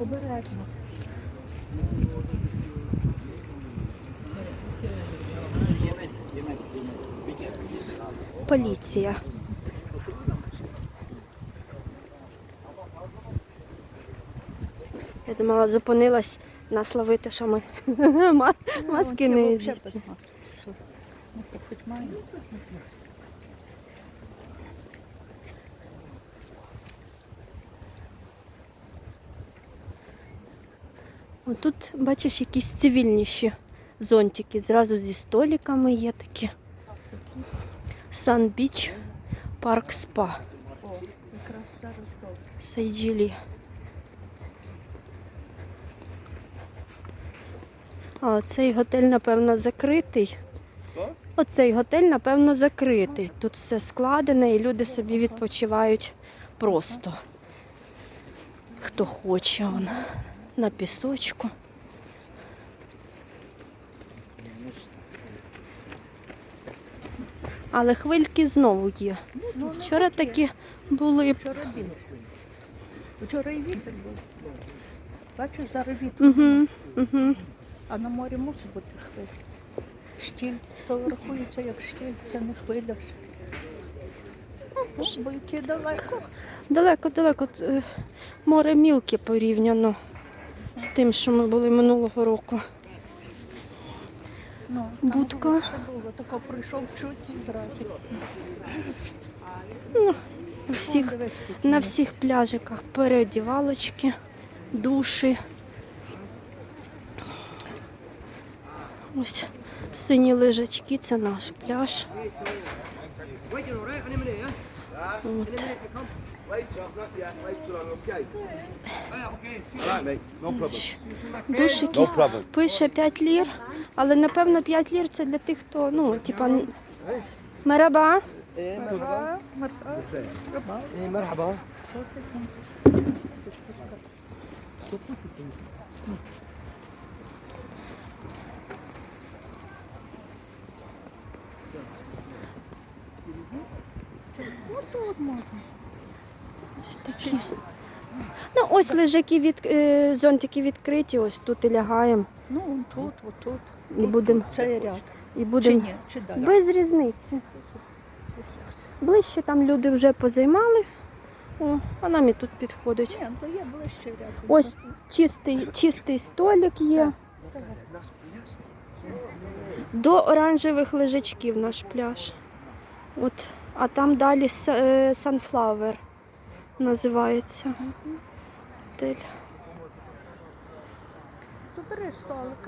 Обережно. Поліція. Я думала, зупинилась нас ловити, що ми маски не йдуть. Ну, хоч має. Тут, бачиш, якісь цивільніші зонтики. Зразу зі столиками є такі. Сан Біч, парк спа. Добре. А цей готель, напевно, закритий. Оцей готель, напевно, закритий. Тут все складене і люди собі відпочивають просто. Хто хоче он, на пісочку. Але хвильки знову є. Ну, Вчора такі були. Вчора. Вчора і вітер був. Бачу, зараз вітер. Угу, угу. А на морі мусить бути хвиля. Штіль, то рахується як штіль, це не хвиля. Ну, Бо далеко. Далеко, далеко. Море мілке порівняно з тим, що ми були минулого року. Ну, Будка. Тако прийшов чуть і зразу. На всіх, на всіх пляжиках переодівалочки, душі. Ось сині лежачки, це наш пляж. От. Wait till not yet. Wait till I'm okay. Right, mate. No problem. Душики No problem. пише 5 лір, але напевно 5 лір це для тих, хто, ну, типа, н- мераба. Ага, ага. إيه مرحبا. тут можна. Ось такі. Ну, ось лежаки від е, зонтики відкриті, ось тут і лягаємо. Ну, он тут, отут. І будемо Цей ряд. і Чи ні? Чи далі? без різниці. Ближче там люди вже позаймали. О, а нам і тут підходить. Ні, то є ближче ряд. Ось чистий, чистий столик є. До оранжевих лежачків наш пляж. От, а там далі е, Sunflower називається. Готель. Добре, столик.